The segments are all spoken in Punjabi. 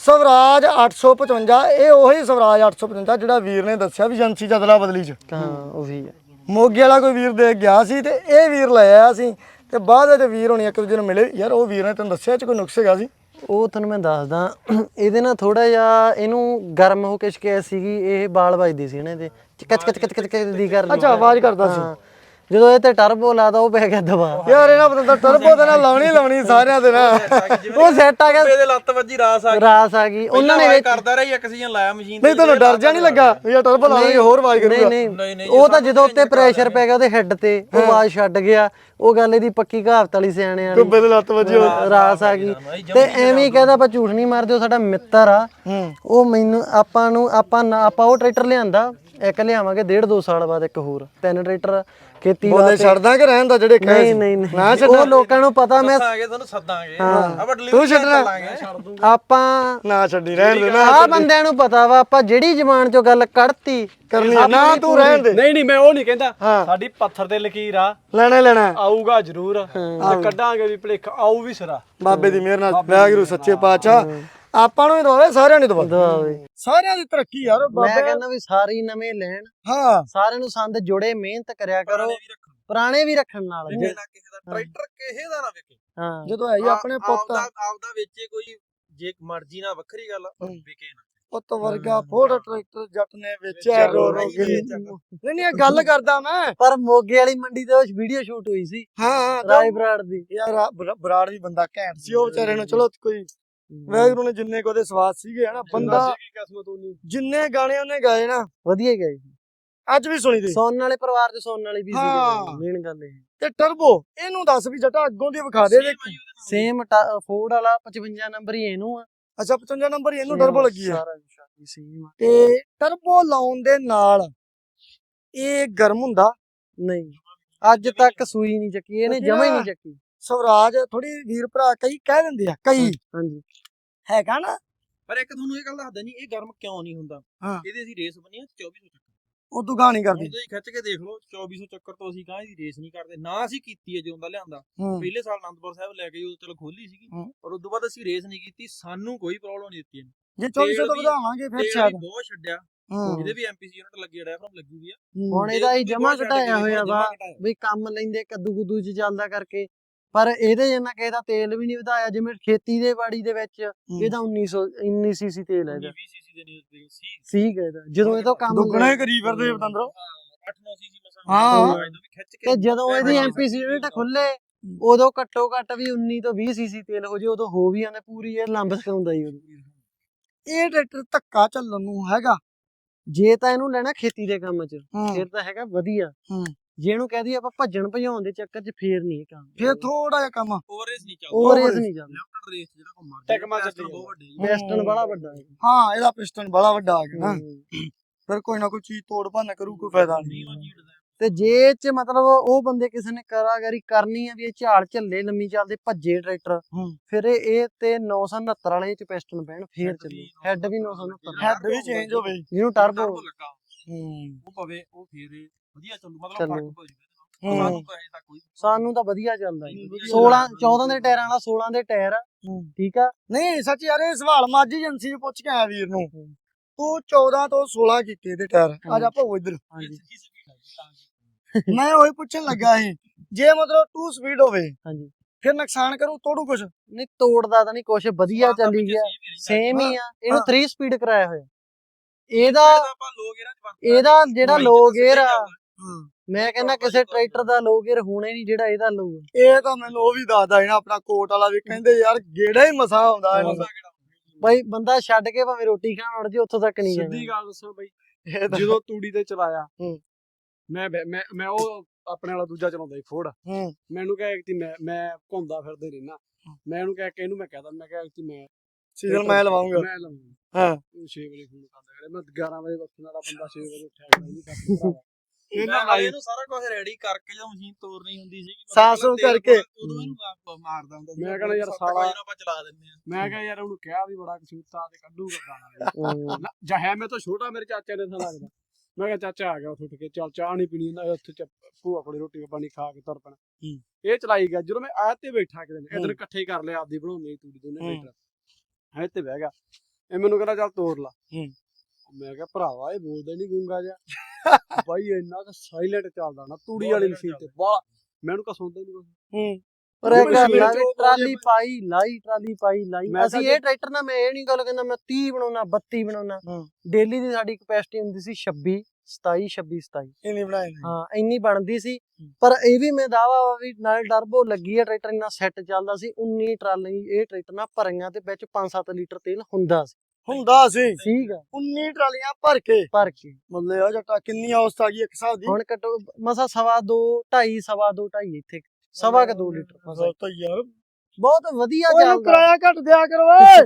ਸਵਰਾਜ 855 ਇਹ ਉਹੀ ਸਵਰਾਜ 855 ਜਿਹੜਾ ਵੀਰ ਨੇ ਦੱਸਿਆ ਵੀ ਏਜੰਸੀ ਚ ਅਦਲਾ ਬਦਲੀ ਚ ਹਾਂ ਉਹੀ ਹੈ ਮੋਗੇ ਵਾਲਾ ਕੋਈ ਵੀਰ ਦੇ ਗਿਆ ਸੀ ਤੇ ਇਹ ਵੀਰ ਲੈ ਆਇਆ ਸੀ ਤੇ ਬਾਅਦ ਵਿੱਚ ਵੀਰ ਹੋਣੀ ਇੱਕ ਦੂਜੇ ਨੂੰ ਮਿਲੇ ਯਾਰ ਉਹ ਵੀਰ ਨੇ ਤੈਨੂੰ ਦੱਸਿਆ ਚ ਕੋਈ ਨੁਕਸ ਹੈਗਾ ਸੀ ਉਹ ਤੁਹਾਨੂੰ ਮੈਂ ਦੱਸਦਾ ਇਹਦੇ ਨਾਲ ਥੋੜਾ ਜਿਹਾ ਇਹਨੂੰ ਗਰਮ ਹੋ ਕੇ ਸ਼ਿਕਾਇਤ ਸੀਗੀ ਇਹ ਬਾਲ ਵੱਜਦੀ ਸੀ ਇਹਨੇ ਤੇ ਕਚ ਕਚ ਕਚ ਕਚ ਦੀ ਕਰ ਲਈ ਅੱਛਾ ਆਵਾਜ਼ ਕਰਦਾ ਸੀ। ਜਦੋਂ ਇਹ ਤੇ ਟਰਬੋ ਲਾਦਾ ਉਹ ਪੈ ਗਿਆ ਦਬਾ। ਯਾਰ ਇਹਨਾਂ ਪਤਾ ਟਰਬੋ ਦੇ ਨਾਲ ਲਾਉਣੀ ਲਾਉਣੀ ਸਾਰਿਆਂ ਦੇ ਨਾਲ। ਉਹ ਸੈੱਟ ਆ ਗਿਆ। ਇਹਦੇ ਲੱਤ ਵੱਜੀ ਰਾਸ ਆ ਗਈ। ਰਾਸ ਆ ਗਈ। ਉਹਨਾਂ ਨੇ ਵਿੱਚ ਕਰਦਾ ਰਿਹਾ ਇੱਕ ਸੀਜ਼ਨ ਲਾਇਆ ਮਸ਼ੀਨ ਨਹੀਂ ਤੁਹਾਨੂੰ ਡਰ ਜਾ ਨਹੀਂ ਲੱਗਾ? ਵੀ ਇਹ ਟਰਬੋ ਲਾਉਣੀ ਹੋਰ ਆਵਾਜ਼ ਨਹੀਂ ਕਰੂਗਾ ਨਹੀਂ ਉਹ ਤਾਂ ਜਦੋਂ ਉੱਤੇ ਪ੍ਰੈਸ਼ਰ ਪੈ ਗਿਆ ਉਹਦੇ ਹੈੱਡ ਤੇ ਉਹ ਆਵਾਜ਼ ਛੱਡ ਗਿਆ। ਉਹ ਗੱਲ ਇਹਦੀ ਪੱਕੀ ਕਹਾਵਤ ਵਾਲੀ ਸਿਆਣਿਆਂ ਵਾਲੀ। ਕੁੱਬੇ ਦੇ ਲੱਤ ਵੱਜੀ। ਰਾਸ ਆ ਗਈ ਤੇ ਐਵੇਂ ਹੀ ਕਹਿੰਦਾ ਆਪਾਂ ਝੂਠ ਨਹੀਂ ਮਾਰਦੇ ਉਹ ਸਾਡਾ ਮਿੱਤਰ ਆ। ਉਹ ਮੈਨੂੰ ਆਪਾਂ ਨੂੰ ਆਪਾਂ ਆਪਾਂ ਉਹ ਟਰੈਕਟਰ ਲਿਆਂਦਾ ਇੱਕ ਲਿਆਵਾਂਗੇ ਡੇਢ ਦੋ ਸਾਲ ਬਾਅਦ ਇੱਕ ਹੋਰ। ਤਿੰਨ ਟਰੈਕਟਰ ਖੇਤੀ ਬੋਲੇ ਛੱਡਦਾ ਕਿ ਰਹਿਣ ਦਾ ਜਿਹੜੇ ਕਹੇ ਨਹੀਂ? ਨਹੀਂ ਨਾ ਨਹੀਂ ਉਹ ਲੋਕਾਂ ਨੂੰ ਪਤਾ ਮੈਂ ਆਗੇ ਤੁਹਾਨੂੰ ਸੱਦਾਂਗੇ। ਆਪਾਂ ਤੂੰ ਛੱਡਣਾ। ਛੱਡ ਦੂੰ ਆਪਾਂ ਨਾ ਛੱਡੀ ਰਹਿਣ ਦੇ ਨਾ ਆ ਬੰਦਿਆਂ ਨੂੰ ਪਤਾ ਵਾ ਆਪਾਂ ਜਿਹੜੀ ਜ਼ਬਾਨ ਚੋਂ ਗੱਲ ਕੱਢਤੀ ਕਰਨੀ ਆ, ਨਾ ਤੂੰ ਰਹਿਣ ਦੇ। ਨਹੀਂ ਨਹੀਂ ਮੈਂ ਉਹ ਨਹੀਂ ਕਹਿੰਦਾ। ਹਾਂ। ਸਾਡੀ ਪੱਥਰ ਤੇ ਲਕੀਰ ਆ। ਲੈਣਾ ਹੀ ਲੈਣਾ। ਹੈ। ਆਊਗਾ ਜ਼ਰੂਰ। ਤੇ ਕੱਢਾਂਗੇ ਵੀ ਭਲੇਖ ਆਊ ਵੀ ਸਿਰਾ। ਬਾਬੇ ਦੀ ਮਿਹਰ ਨਾਲ ਵਾਹਿਗੁਰੂ ਸੱਚੇ ਪਾਤਸ਼ਾਹ। ਆਪਾਂ ਨੂੰ ਹੀ ਦਵਾਵੇ ਸਾਰਿਆਂ ਨੂੰ ਦਵਾਵੇ। ਦਵਾਵੇ। ਸਾਰਿਆਂ ਦੀ ਤਰੱਕੀ ਯਾਰ ਮੈਂ ਬਾਬੇ ਕਹਿੰਦਾ ਵੀ ਸਾਰੇ ਹੀ ਨਵੇਂ ਲੈਣ। ਹਾਂ। ਸਾਰਿਆਂ ਨੂੰ ਸੰਦ ਜੁੜੇ ਮਿਹਨਤ ਕਰਿਆ ਕਰੋ। ਪੁਰਾਣੇ ਵੀ ਰੱਖਣ। ਨਾਲ। ਦਾ ਕਿਸੇ ਦਾ। ਟਰੈਕਟਰ ਕਿਸੇ ਦਾ ਨਾ ਵਿਕੇ। ਹਾਂ। ਜਦੋਂ ਹੈ ਹੀ ਆਪਣੇ ਪੁੱਤ। ਆਪਦਾ ਆਪਦਾ ਵੇਚੇ ਕੋਈ ਜੇ ਮਰਜ਼ੀ ਨਾਲ ਵੱਖਰੀ ਗੱਲ ਵਿਕੇ ਨਾ। ਪੁੱਤ ਵਰਗਾ ਫੋੜ ਟਰੈਕਟਰ ਜੱਟ ਨੇ ਵੇਚਿਆ ਰੋ ਰੋ ਕੇ ਨਹੀਂ ਨਹੀਂ ਇਹ ਗੱਲ ਕਰਦਾ ਮੈਂ। ਪਰ ਮੋਗੇ ਵਾਲੀ ਮੰਡੀ ਤੇ ਉਹ ਵੀਡੀਓ ਸ਼ੂਟ ਹੋਈ ਸੀ। ਹਾਂ ਹਾਂ ਰਾਏ ਬਰਾੜ ਦੀ। ਯਾਰ ਆ ਬਰਾ- ਬਰਾੜ ਵੀ ਬੰਦਾ ਘੈਂਟ ਸੀ। ਉਹ ਵਿਚਾਰੇ ਨੂੰ ਚਲੋ ਕੋਈ ਵਾਹਿਗੁਰੂ ਨੇ ਜਿੰਨੇ ਕੋ ਉਹਦੇ ਸਵਾਦ ਸੀਗੇ ਹਨਾ ਬੰਦਾ ਕਿਸਮਤ ਜਿੰਨੇ ਗਾਣੇ ਉਹਨੇ ਗਾਏ ਨਾ ਵਧੀਆ ਗਏ ਅੱਜ ਵੀ ਸੁਣੀ ਦੇ। ਸੌਣ ਵਾਲੇ ਪਰਿਵਾਰ ਚ ਸੌਣ ਵਾਲੀ ਵੀ ਹਾਂ। ਸੀ ਮੇਨ ਗੱਲ ਇਹ। ਤੇ ਟਰਬੋ ਇਹਨੂੰ ਦੱਸ ਵੀ ਜੱਟਾ ਅੱਗੋਂ ਦੀ ਵਿਖਾ ਦੇ ਦੇਖ। ਸੇਮ ਫੋਰਡ ਵਾਲਾ 55 ਨੰਬਰ ਹੀ ਇਹਨੂੰ ਆ। ਅੱਛਾ 55 ਨੰਬਰ ਹੀ ਇਹਨੂੰ ਟਰਬੋ ਲੱਗੀ ਹੈ ਸਾਰਾ ਕੁਛ ਸੇਮ ਆ। ਤੇ ਟਰਬੋ ਲਾਉਣ ਦੇ ਨਾਲ ਇਹ ਗਰਮ ਹੁੰਦਾ? ਨਹੀਂ। ਅੱਜ ਤੱਕ ਸੂਈ ਨਹੀਂ ਚੱਕੀ ਇਹਨੇ ਜਮਾ ਹੀ ਨਹੀਂ ਚੱਕੀ। ਸਵਰਾਜ ਥੋੜੀ ਵੀਰ ਭਰਾ ਕਈ ਕਹਿ ਦਿੰਦੇ ਆ ਕਈ। ਹਾਂਜੀ ਹੈਗਾ ਨਾ। ਪਰ ਇੱਕ ਤੁਹਾਨੂੰ ਇਹ ਗੱਲ ਦੱਸਦਾ ਨਹੀਂ ਇਹ ਗਰਮ ਕਿਉਂ ਨਹੀਂ ਹੁੰਦਾ? ਹਾਂ। ਇਹਦੇ ਅਸੀਂ ਰੇਸ ਬਣੀ ਆ 2400 ਚੱਕਰ। ਉਹ ਤੂੰ ਗਾਣੀ ਹੁਣ ਕਰਦੀ ਤੁਸੀਂ ਖਿੱਚ ਕੇ ਦੇਖ ਲਓ 2400 ਚੱਕਰ ਤੋਂ ਅਸੀਂ ਕਾਹ ਦੀ ਰੇਸ ਨਹੀਂ ਕਰਦੇ। ਨਾ ਅਸੀਂ ਕੀਤੀ ਹੈ ਜਦੋਂ ਦਾ ਲਿਆਂਦਾ। ਪਹਿਲੇ ਸਾਲ ਅਨੰਦਪੁਰ ਸਾਹਿਬ ਲੈ ਕੇ ਉਹ ਚਲੋ ਖੋਲੀ ਸੀਗੀ। ਪਰ ਉਦੋਂ ਬਾਅਦ ਅਸੀਂ ਰੇਸ ਨਹੀਂ ਕੀਤੀ ਸਾਨੂੰ ਕੋਈ ਪ੍ਰੋਬਲਮ ਨਹੀਂ ਦਿੱਤੀ ਇਹਨੇ। ਜੇ 2400 ਤੋਂ ਵਧਾਵਾਂਗੇ ਫਿਰ ਸ਼ਾਇਦ ਬਹੁਤ ਛੱਡਿਆ। ਇਹਦੇ ਵੀ ਐਮਪੀਸੀ ਯੂਨਿਟ ਲੱਗੀ ਡਾਇਫਰਮ ਲੱਗੀ ਹੋਈ ਆ। ਹੁਣ ਇਹਦਾ ਹੀ ਜਮਾ ਘਟਾਇਆ ਹੋਇਆ ਵਾ ਵੀ ਕੰਮ ਲੈਂਦੇ ਕੱਦੂ ਕੁੱਦੂ ਚ ਚੱਲਦਾ ਕਰਕੇ। ਪਰ ਇਹਦੇ ਜਿੰਨਾ ਕਿਸੇ ਦਾ ਤੇਲ ਵੀ ਨਹੀਂ ਵਧਾਇਆ ਜਿਵੇਂ ਖੇਤੀ ਦੇ ਬਾੜੀ ਦੇ ਵਿੱਚ ਇਹਦਾ 1900 19 ਸੀਸੀ ਤੇਲ ਹੈ ਇਹਦਾ 20 ਸੀਸੀ ਦੇ ਨਹੀਂ ਸੀ। ਸੀ ਇਹਦਾ ਜਦੋਂ ਇਹ ਤੋਂ ਕੰਮ ਦੁੱਗਣਾ ਹੀ ਕਰੀ ਫਿਰਦੇ ਪਤੰਦਰੋ। 8-9 ਸੀਸੀ ਮਸਾਂ। ਹਾਂ। ਇਹਨੂੰ ਵੀ ਖਿੱਚ ਕੇ ਤੇ ਜਦੋਂ ਇਹਦੀ ਹਾਂ। ਐਮਪੀਸੀ ਯੂਨਿਟ ਖੁੱਲੇ ਉਦੋਂ ਘੱਟੋ ਘੱਟ ਵੀ 19 ਤੋਂ 20 ਸੀਸੀ ਤੇਲ ਹੋ ਜੇ ਉਦੋਂ ਹੋ ਵੀ ਜਾਂਦੇ ਪੂਰੀ ਇਹ ਲੰਬ ਸਕਾਉਂਦਾ ਹੀ ਇਹ ਟਰੈਕਟਰ ਧੱਕਾ ਚੱਲਣ ਨੂੰ ਹੈਗਾ। ਜੇ ਤਾਂ ਇਹਨੂੰ ਲੈਣਾ ਖੇਤੀ ਦੇ ਕੰਮ 'ਚ ਫਿਰ ਤਾਂ ਹੈਗਾ ਵਧੀਆ। ਹੂੰ। ਜੇ ਇਹਨੂੰ ਕਹਦੀ ਆਪਾਂ ਭੱਜਣ ਭਜਾਉਣ ਦੇ ਚੱਕਰ 'ਚ ਫੇਰ ਨਹੀਂ ਇਹ ਕੰਮ ਫਿਰ ਥੋੜਾ ਜਿਹਾ ਕੰਮ। ਓਵਰ ਰੇਸ ਨਹੀਂ ਚੱਲਦਾ। ਉਹ ਰੇਸ ਨਹੀਂ ਚੱਲਦਾ। ਲਿਫਟਡ ਰੇਸ ਜਿਹੜਾ ਕੋ ਮਰ ਟੈਕਮਾ ਚੱਲੀ ਬਹੁਤ ਵੱਡੇ। ਪਿਸਟਨ ਬੜਾ ਵੱਡਾ ਹੈ ਹਾਂ। ਇਹਦਾ ਪਿਸਟਨ ਬੜਾ ਵੱਡਾ ਆ ਗਿਆ ਨਾ। ਫਿਰ ਕੋਈ ਨਾ ਕੋਈ ਚੀਜ਼ ਤੋੜ ਭੰਨ ਕਰੂ ਕੋਈ ਫਾਇਦਾ ਨਹੀਂ। ਤੇ ਜੇ ਚ ਮਤਲਬ ਉਹ ਬੰਦੇ ਕਿਸੇ ਨੇ ਕਰਾਗਰੀ ਕਰਨੀ ਆ ਵੀ ਇਹ ਝਾੜ ਝੱਲੇ ਲੰਮੀ ਚੱਲਦੇ ਭੱਜੇ ਟਰੈਕਟਰ। ਫਿਰ ਇਹ ਤੇ 969 ਵਾਲੇ ਚ ਪਿਸਟਨ ਪੈਣ ਫੇਰ ਚੱਲੂ। ਹੈਡ ਵੀ 969 ਹੈਡ ਵੀ ਚੇਂਜ ਹੋਵੇ। ਜਿਹਨੂੰ ਟਰਬੋ ਲੱਗਾ। ਹੂੰ। ਉਹ ਪਵੇ ਉਹ ਫੇਰ ਵਧੀਆ ਚੱਲੂ ਮਤਲਬ ਚੱਲੂ। ਫ਼ਰਕ ਪੈ ਜੂਗਾ ਹੂੰ। ਸਾਨੂੰ ਤਾਂ ਅਜੇ ਤੱਕ ਕੋਈ ਸਾਨੂੰ ਤਾਂ ਵਧੀਆ ਚੱਲਦਾ ਹੈ ਵਧੀਆ 16 14 ਦੇ ਟਾਇਰਾਂ ਵਾਲਾ 16 ਦੇ ਟਾਇਰ ਆ। ਠੀਕ ਆ? ਨਹੀਂ ਸੱਚ ਯਾਰ ਇਹ ਸਵਾਲ ਮਾਝੀ ਏਜੰਸੀ ਚ ਪੁੱਛ ਕੇ ਆਇਆ ਵੀਰ ਨੂੰ। ਤੂੰ 14 ਤੋਂ 16 ਕੀਤੇ ਤੇ ਟਾਇਰ। ਅੱਜ ਆਪਾਂ ਉਹ ਇੱਧਰ। ਹਾਂਜੀ। ਮੈਂ ਉਹੀ ਪੁੱਛਣ ਲੱਗਾ ਸੀ ਜੇ ਮਤਲਬ 2 ਸਪੀਡ ਹੋਵੇ ਹਾਂਜੀ। ਫਿਰ ਨੁਕਸਾਨ ਕਰੂ ਤੋੜੂ ਕੁਛ? ਨਹੀਂ ਤੋੜਦਾ ਤਾਂ ਨਹੀਂ ਕੁਛ ਵਧੀਆ ਚੱਲੀ ਗਿਆ। ਸੇਮ ਹੀ ਆ ਇਹਨੂੰ 3 ਸਪੀਡ ਕਰਾਇਆ ਹੋਇਆ। ਇਹਦਾ ਆਪਾਂ ਲੋ ਗੇਅਰਾਂ ਚ ਵਰਤਦੇ ਇਹਦਾ। ਜਿਹੜਾ ਬਾਈ ਲੋ ਜਦੋਂ ਸਿੱਧੇ ਗੇਅਰ ਆ। ਮੈਂ ਕਹਿੰਦਾ ਕਿਸੇ ਟਰੈਕਟਰ ਦਾ ਲੋ ਗੇਅਰ ਹੋਣਾ ਹੀ ਨਹੀਂ ਜਿਹੜਾ ਇਹਦਾ ਲੋ ਇਹ ਤਾਂ ਮੈਨੂੰ ਉਹ ਵੀ ਦੱਸਦਾ ਸੀ ਨਾ ਆਪਣਾ ਕੋਟ ਵਾਲਾ ਵੀ ਕਹਿੰਦੇ ਯਾਰ ਗੇੜਾ ਹੀ ਮਸਾ ਆਉਂਦਾ ਇਹਨੂੰ। ਬਾਈ ਬੰਦਾ ਛੱਡ ਕੇ ਭਾਵੇਂ ਰੋਟੀ ਖਾਣ ਉੜ ਜੇ ਉੱਥੋਂ ਤੱਕ ਨਹੀਂ ਜਾਣਾ। ਸਿੱਧੀ ਗੱਲ ਦੱਸੋ ਬਈ ਜਦੋਂ ਤੂੜੀ ਤੇ ਚਲਾਇਆ। ਮੈਂ ਮੈਂ ਮੈਂ ਉਹ ਆਪਣੇ ਵਾਲਾ ਦੂਜਾ ਚਲਾਉਂਦਾ ਸੀ ਫੋੜ ਮੈਨੂੰ ਕਹਿ ਕਿ ਮੈਂ ਮੈਂ ਘੁੰਮਦਾ ਫਿਰਦੇ ਰਹਿਣਾ ਮੈਂ ਉਹਨੂੰ ਕਹਿ ਕੇ ਇਹਨੂੰ ਮੈਂ ਕਹਦਾ ਮੈਂ ਕਿਹਾ ਕਿ ਮੈਂ ਸੀਜ਼ਨ ਮੈਂ ਲਵਾਉਂਗਾ ਮੈਂ ਲਵਾਂਗਾ। ਹਾਂ। ਉਹ 6 ਵਜੇ ਫੋਨ ਕਰਦਾ ਕਰੇ ਮੈਂ 11 ਵਜੇ ਉੱਠਣ ਵਾਲਾ ਬੰਦਾ 6 ਵਜੇ ਉੱਠਿਆ ਕਰਦਾ ਨਹੀਂ ਕਰਦਾ ਇਹਨਾਂ ਨਾਲ ਇਹਨੂੰ ਸਾਰਾ ਕੁਝ ਰੈਡੀ ਕਰਕੇ ਜਦੋਂ ਮਸ਼ੀਨ ਤੋਰਨੀ ਹੁੰਦੀ ਸੀ ਸੂਫ਼ ਕਰਕੇ। ਉਦੋਂ ਇਹਨੂੰ ਆਪ ਮਾਰਦਾ ਹੁੰਦਾ ਸੀ ਮੈਂ ਕਹਿੰਦਾ ਯਾਰ ਸਾਲਾ- ਆਪਾਂ ਚਲਾ ਦਿੰਦੇ ਆ ਮੈਂ ਕਿਹਾ ਯਾਰ ਉਹਨੂੰ ਕਿਹਾ ਵੀ ਬੜਾ ਕਸੂਤਾ ਤੇ ਕੱਢੂਗਾ ਗਾਣਾ ਹੂੰ। ਜਾਂ ਹੈ ਮੈਂ ਤਾਂ ਛੋਟਾ ਮੇਰੇ ਚਾਚੇ ਨੇ ਤਾਂ ਲੱਗਦਾ। ਮੈਂ ਕਿਹਾ ਚਾਚਾ ਆ ਗਿਆ ਉੱਠ ਕੇ ਚੱਲ ਚਾਹ ਨਹੀਂ ਪੀਣੀ ਨਾ ਉੱਥੇ ਚ ਭੂਆ ਕੋਲੇ ਰੋਟੀ ਪਾਣੀ ਖਾ ਕੇ ਤੁਰ ਪੈਣਾ। ਇਹ ਚਲਾਈ ਗਿਆ ਜਦੋਂ ਮੈਂ ਆਇਤ ਤੇ ਬੈਠਾ ਕਿਤੇ ਨੇ ਇਧਰ ਇਕੱਠੇ ਕਰ ਲਿਆ ਆਪਦੀ ਬਣਾਉਂਦੇ ਤੂੜੀ ਦੋਨੇ ਹੂੰ। ਟਰੈਕਟਰ ਆਇਤ ਤੇ ਬਹਿ ਗਿਆ। ਇਹ ਮੈਨੂੰ ਕਹਿੰਦਾ ਚੱਲ ਤੋਰ ਲਾ। ਹੂੰ। ਮੈਂ ਕਿਹਾ ਭਰਾਵਾ ਇਹ ਬੋਲਦਾ ਨਹੀਂ ਗੁੰਗਾ ਜਾ ਬਾਈ ਇੰਨਾ ਕੁ ਸਾਇਲੈਂਟ ਚੱਲਦਾ ਨਾ ਤੂੜੀ ਵਾਲੀ ਮਸ਼ੀਨ ਤੇ। ਬਾਲਾ ਮੈਨੂੰ ਕਾ ਸੁਣਦਾ ਨਹੀਂ ਹੂੰ। ਪਰ ਇਹ ਉਹ ਟਰਾਲੀ ਪਾਈ ਲਾਈ ਟਰਾਲੀ ਪਾਈ ਲਾਈ। ਅਸੀਂ ਤਾਂ ਇਹ ਟਰੈਕਟਰ ਨਾਲ ਮੈਂ ਇਹ ਨਹੀਂ ਗੱਲ ਕਹਿੰਦਾ ਮੈਂ 30 ਬਣਾਉਣਾ 32 ਬਣਾਉਣਾ। ਡੇਲੀ ਦੀ ਸਾਡੀ ਕਪੈਸਿਟੀ ਹੁੰਦੀ ਸੀ 26 27 26 27 ਇਹ ਨਹੀਂ ਬਣਾਏ ਨੇ। ਹਾਂ ਇੰਨੀ ਬਣਦੀ ਸੀ। ਪਰ ਇਹ ਵੀ ਮੈਂ ਦਾਵਾ ਵਾ ਵੀ ਨਾਲ ਟਰਬੋ ਲੱਗੀ ਆ ਟਰੈਕਟਰ ਇੰਨਾ ਸੈੱਟ ਚੱਲਦਾ ਸੀ 19 ਟਰਾਲੀ ਇਹ ਟਰੈਕਟਰ ਨਾਲ ਭਰੀਆਂ ਤੇ ਵਿੱਚ 5-7 ਲੀਟਰ ਤੇਲ ਹੁੰਦਾ ਸੀ। ਹੁੰਦਾ ਸੀ। ਠੀਕ ਆ। 19 ਟਰਾਲੀਆਂ ਭਰ ਕੇ। ਭਰ ਕੇ। ਮੱਲੇ ਆ ਜੱਟਾ ਕਿੰਨੀ ਔਸਤ ਆ ਗਈ ਇੱਕ ਹਿਸਾਬ ਦੀ? ਹੁਣ ਘੱਟੋ ਮਸਾ ਸਵਾ ਦੋ ਢਾਈ ਸਵਾ ਦੋ ਢਾਈ ਇੱਥੇ। ਸਵਾ ਕ 2 ਲੀਟਰ ਮਸਾਂ। ਤਾਂ ਯਾਰ ਬਹੁਤ ਵਧੀਆ ਉਹਨੂੰ ਚੱਲਦਾ ਕਿਰਾਇਆ ਘੱਟ ਦਿਆ ਕਰੋ ਓਏ!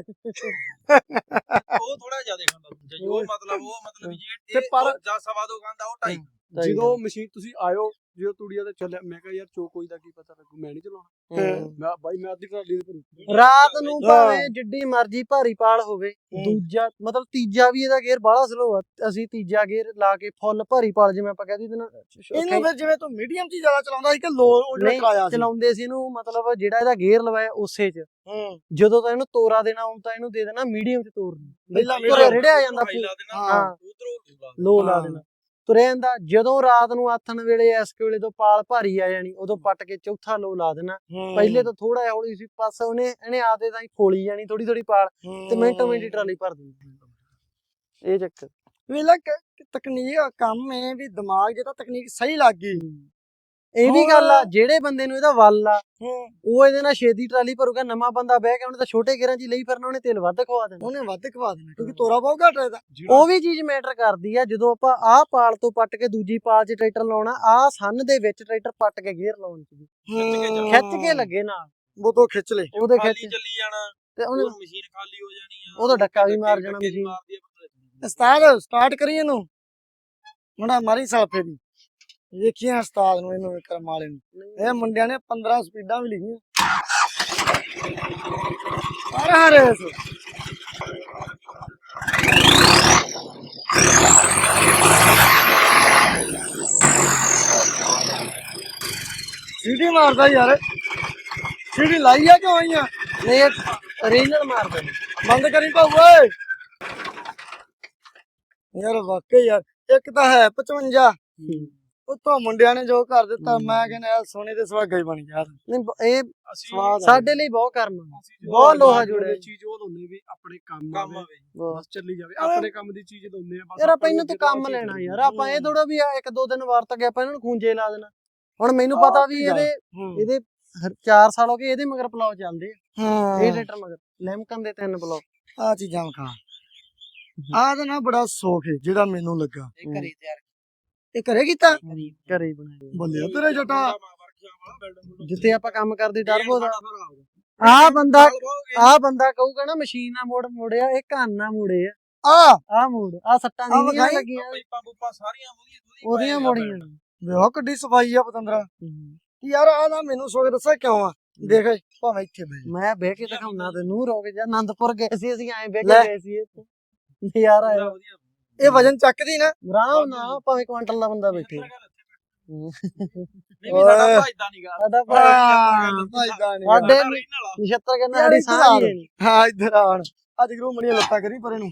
ਉਹ ਥੋੜਾ ਜ਼ਿਆਦਾ ਖਾਂਦਾ ਜੀ ਉਹ ਮਤਲਬ ਉਹ ਮਤਲਬ ਵੀ ਤੇ ਜੇ ਪਰ- ਜਾਂ ਸਵਾ ਦੋ ਖਾਂਦਾ ਉਹ ਢਾਈ। ਢਾਈ ਜਦੋਂ ਮਸ਼ੀਨ ਤੁਸੀਂ ਆਇਓ ਜਦੋਂ ਤੂੜੀਆਂ ਤੇ ਚੱਲਿਆ ਮੈਂ ਕਿਹਾ ਯਾਰ ਚੋ ਕੋਈ ਦਾ ਕੀ ਪਤਾ ਲੱਗੂ ਮੈਂ ਨਹੀਂ ਚਲਾਉਣਾ। ਮੈਂ ਬਾਈ ਮੈਂ ਅੱਧੀ ਟਰਾਲੀ ਦੇ ਭਰੂ ਰਾਤ ਨੂੰ। ਭਾਵੇਂ ਜਿੱਡੀ ਮਰਜ਼ੀ ਭਾਰੀ ਪਾਲ ਹੋਵੇ। ਦੂਜਾ ਮਤਲਬ ਤੀਜਾ ਵੀ ਇਹਦਾ ਗੇਅਰ ਬਾਹਲਾ ਸਲੋ ਆ। ਅਸੀਂ ਤੀਜਾ ਗੇਅਰ ਲਾ ਕੇ ਫੁੱਲ ਭਾਰੀ ਪਾਲ ਜਿਵੇਂ ਆਪਾਂ ਕਹਦੇ ਨਾ ਇਹਨੂੰ ਫਿਰ ਜਿਵੇਂ ਤੂੰ ਮੀਡੀਅਮ ਚ ਜ਼ਿਆਦਾ ਚਲਾਉਂਦਾ ਸੀ ਕਿ ਲੋ ਉਹ ਜਿਹੜਾ ਕਰਾਇਆ ਸੀ? ਚਲਾਉਂਦੇ ਸੀ ਇਹਨੂੰ ਮਤਲਬ ਜਿਹੜਾ ਇਹਦਾ ਗੇਅਰ ਲਵਾਇਆ ਉਸੇ ਚ। ਜਦੋਂ ਤਾਂ ਇਹਨੂੰ ਤੋਰਾ ਦੇਣਾ ਹੁਣ ਤਾਂ ਇਹਨੂੰ ਦੇ ਦੇਣਾ ਮੀਡੀਅਮ ਚ ਪਹਿਲਾਂ ਤੁਰੇ medium- ਰਿੜਿਆ ਜਾਂਦਾ ਹਾਂ। ਲੋ ਲਾ। ਦੇਣਾ। ਤੁਰਿਆ ਜਾਂਦਾ ਜਦੋਂ ਰਾਤ ਨੂੰ ਆਥਣ ਵੇਲੇ ਇਸ ਵੇਲੇ ਤੋਂ ਪਾਲ ਭਾਰੀ ਆ ਜਾਣੀ ਉਦੋਂ ਪੱਟ ਕੇ ਚੌਥਾ ਲੋ ਲਾ ਦੇਣਾ। ਪਹਿਲੇ ਤਾਂ ਥੋੜਾ ਜਿਹਾ ਹੌਲੀ ਸੀ ਪਾਸ ਉਹਨੇ ਇਹਨੇ ਆਦੇ ਤਾਂ ਹੀ ਖੋਲੀ ਜਾਣੀ ਥੋੜੀ ਥੋੜੀ ਪਾਲ ਤੇ ਮਿੰਟੋ ਮਿੰਟ ਟਰਾਲੀ ਭਰ ਦਿੰਦੀ ਇਹ ਚੱਕਰ। ਵੇਲਾ ਤਕਨੀਕ ਕੰਮ ਹੈ ਵੀ ਦਿਮਾਗ ਜੇ ਤਾਂ ਤਕਨੀਕ ਸਹੀ ਲੱਗ ਗਈ। ਇਹ ਵੀ ਗੱਲ ਆ ਜਿਹੜੇ ਬੰਦੇ ਨੂੰ ਇਹਦਾ ਵੱਲ ਆ ਉਹ ਇਹਦੇ ਨਾਲ ਛੇਤੀ ਟਰਾਲੀ ਭਰੂਗਾ ਨਵਾਂ ਬੰਦਾ ਬਹਿ ਕੇ ਉਹਨੇ ਤਾਂ ਛੋਟੇ ਗੇਰਾਂ 'ਚ ਲਈ ਫਿਰਨਾ ਉਹਨੇ ਤੇਲ ਵੱਧ ਖਵਾ ਦੇਣਾ। ਉਹਨੇ ਵੱਧ ਖਵਾ ਦੇਣਾ ਕਿਉਂਕਿ ਤੋਰਾ ਬਹੁਤ ਘੱਟ ਇਹਦਾ ਉਹ ਵੀ ਚੀਜ਼ ਮੈਟਰ ਕਰਦੀ ਆ ਜਦੋਂ ਆਪਾਂ ਆਹ ਪਾਲ ਤੋਂ ਪੱਟ ਕੇ ਦੂਜੀ ਪਾਲ 'ਚ ਟਰੈਕਟਰ ਲਾਉਣਾ ਆਹ ਸੰਨ ਦੇ ਵਿੱਚ ਟਰੈਕਟਰ ਪੱਟ ਕੇ ਗੇਅਰ ਲਾਉਣ 'ਚ ਵੀ। ਖਿੱਚ ਕੇ ਲੱਗੇ ਨਾਲ। ਉਹ ਤੋਂ ਖਿੱਚ ਲੈ ਉਹਦੇ ਖਾਲੀ ਖਿੱਚ ਚੱਲੀ ਜਾਣਾ ਤੇ ਉਹਨੇ ਉਹ ਮਸ਼ੀਨ ਖਾਲੀ ਹੋ ਜਾਣੀ ਆ। ਉਹਦਾ ਡੱਕਾ ਵੀ ਮਾਰ ਜਾਣਾ ਮਸ਼ੀਨ। ਮਾਰਦੀ ਆ ਬੰਦਾ। ਉਸਤਾਦ ਸਟਾਰਟ ਕਰੀ ਇਹਨੂੰ। ਮੁੰਡਾ ਮਾਰੀ ਸਾਫੇ ਦੀ ਵੇਖੀਆਂ ਉਸਤਾਦ ਨੂੰ ਇਹਨੂੰ ਕਰਮ ਵਾਲੇ ਨੂੰ। ਇਹ ਮੁੰਡਿਆਂ ਨੇ 15 ਸਪੀਡਾਂ ਵੀ ਲਿਖੀਆਂ। ਪਰ ਹਰੇ ਸੀਟੀ ਮਾਰਦਾ ਯਾਰ। ਸੀਟੀ ਲਾਈ ਆ ਕਿਉਂ ਆਈਆਂ? ਨਹੀਂ ਇਹ ਰੀਜਨਲ ਮਾਰਦੇ ਨੇ। ਬੰਦ ਕਰੀ ਭਾਊ ਓਏ ਯਾਰ ਵਾਕਈ ਯਾਰ ਇੱਕ ਤਾਂ ਹੈ 55 ਉੱਤੋਂ ਮੁੰਡਿਆਂ ਨੇ ਜੋ ਕਰ ਦਿੱਤਾ ਮੈਂ ਕਹਿੰਦਾ ਯਾਰ ਸੋਨੇ ਦੇ ਸੁਹਾਗਾ ਹੀ ਬਣ ਗਿਆ ਨਹੀਂ ਬ- ਇਹ ਸਵਾਦ ਆ। ਸਾਡੇ ਲਈ ਬਹੁਤ ਕਰਨਾ ਅਸੀਂ ਜਦੋਂ ਬਹੁਤ ਲੋਹਾ ਜੁੜਿਆ। ਚੀਜ਼ ਉਹ ਲਾਉਂਦੇ ਵੀ ਆਪਣੇ ਕੰਮ ਕੰਮ ਆਵੇ ਬਸ ਚੱਲੀ ਜਾਵੇ। ਆਪਣੇ ਕੰਮ ਦੀ ਚੀਜ਼ ਲਾਉਂਦੇ ਆ ਬਸ ਯਾਰ ਆਪਾਂ ਇਹਨਾਂ ਤੋਂ ਕੰਮ ਲੈਣਾ। ਯਾਰ। ਆਪਾਂ ਇਹ ਥੋੜਾ ਵੀ ਆ ਇੱਕ ਦੋ ਦਿਨ ਵਰਤ ਗਿਆ ਆਪਾਂ ਇਹਨਾਂ ਨੂੰ ਖੂੰਜੇ ਲਾ ਦੇਣਾ। ਹੁਣ ਮੈਨੂੰ ਆਹ ਪਤਾ ਵੀ ਗੱਲ। ਇਹਦੇ ਹੂੰ। ਇਹਦੇ 4 ਸਾਲ ਹੋ ਗਏ ਇਹਦੇ ਮਗਰ ਪਲਾਉ ਚੱਲਦੇ ਆ। ਇਹ ਹਾਂ ਟਰੈਕਟਰ ਮਗਰ। ਲੈਮਕਨ ਦੇ ਤਿੰਨ ਪਲਾਉ ਆ ਚੀਜ਼ਾਂ ਖਾ ਆਹ ਤਾਂ ਨਾ ਬੜਾ ਸੌਖ ਹੈ ਜਿਹੜਾ ਮੈਨੂੰ ਲੱਗਾ। ਇਹ ਘਰੇ ਤਿਆਰ ਇਹ ਘਰੇ ਕੀਤਾ? ਘਰੇ ਹੀ ਬਣਾਏ ਬੱਲੇ ਤੇਰੇ ਜਟਾ। ਜਿੱਥੇ ਆਪਾਂ ਕੰਮ ਕਰਦੇ ਟਰਬੋ ਦਾ ਆ। ਬੰਦਾ ਆਹ ਬੰਦਾ ਕਹੂਗਾ ਨਾ ਮਸ਼ੀਨ ਨਾਲ ਮੋੜ ਮੋੜਿਆ ਇਹ ਕੰਨ ਨਾਲ ਮੋੜੇ ਆ। ਆ। ਆਹ ਮੋੜ ਆਹ ਸੱਟਾਂ ਵਿਖਾਈ? ਲੱਗੀਆਂ। ਪਾਈਪਾਂ ਪੂਪਾਂ ਸਾਰੀਆਂ ਉਹਦੀਆਂ ਉਹਦੀਆਂ ਮੋੜੀਆਂ। ਵੇਖੋ ਕਿੱਡੀ ਸਫ਼ਾਈ ਆ ਪਤੰਦਰਾ। ਯਾਰ ਆ ਨਾ ਮੈਨੂੰ ਸੋਚ ਦੱਸਿਆ ਕਿਉਂ ਆ? ਦੇਖ ਭਾਵੇਂ ਇੱਥੇ ਜਾ। ਮੈਂ ਬਹਿ ਕੇ ਦਿਖਾਉਣਾ ਤੈਨੂੰ ਰੋਕ ਜਾ। ਆਨੰਦਪੁਰ ਗਏ ਸੀ ਅਸੀਂ ਐਂ ਬਹਿ। ਕੇ ਗਏ ਸੀ ਇੱਥੇ। ਨਜ਼ਾਰਾ ਆਇਆ। ਇਹ ਵਜਨ ਚੱਕਦੀ ਨਾ ਆਰਾਮ ਨਾਲ ਭਾਵੇਂ ਕੁਆਂਟਲ ਦਾ ਬੰਦਾ ਬੈਠੇ। ਨਹੀਂ ਵੀ ਸਾਡਾ ਨਹੀਂਗਾ ਸਾਡਾ ਭਾਈਦਾ ਸਾਡੇ ਕਹਿੰਦਾ ਸਾਡੀ ਸਾਹ। ਨਹੀਂ ਹਾਂ ਇੱਧਰ ਅੱਜ ਗਰੂ ਮੜੀਆਂ ਲੱਤਾਂ ਕਰੀ ਪਰ ਇਹਨੂੰ।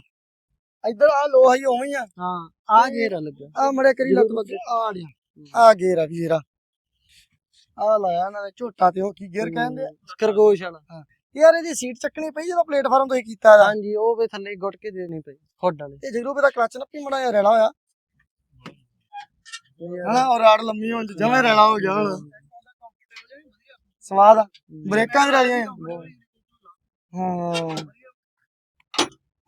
ਇੱਧਰ ਆ ਲੋਹਾ ਹੀ ਉਵੇਂ ਹੀ ਆ। ਹਾਂ ਆ ਗੇਰਾ ਲੱਗਾ। ਆ ਮੜੇ ਕਰੀ ਲੱਤ ਬੱਗੇ ਆ ਗਿਆ ਆ ਗੇਰਾ ਵੀਰਾ ਆ ਲਾਇਆ ਇਹਨਾਂ ਨੇ ਝੋਟਾ ਤੇ ਉਹ ਕੀ ਗੇਅਰ ਕਹਿੰਦੇ ਆ? ਖਰਗੋਸ਼ ਵਾਲਾ। ਯਾਰ ਇਹਦੀ ਸੀਟ ਚੱਕਣੀ ਪਈ ਜਦੋਂ ਪਲੇਟਫਾਰਮ ਤੋਂ ਹੀ ਕੀਤਾ ਹਾਂਜੀ ਉਹ ਵੀ ਥੱਲੇ ਗੁੱਟ ਕੇ ਦੇਣੀ ਪਈ। ਖੋਡ ਵਾਲੇ ਇਹ ਜਗਰੂ ਦਾ ਕਲਚ ਨੱਪੀ ਮੜਾ ਜਿਹਾ ਰੈਲਾ ਹੋਇਆ। ਹਨਾ ਔਰ ਰਾੜ ਲੰਮੀ ਹੋਣ ਜਮੇ ਰੈਲਾ ਹੋ ਗਿਆ ਹੁਣ। ਸਵਾਦ ਆ। ਬ੍ਰੇਕਾਂ ਵੀ ਰਲੀਆਂ ਹਾਂ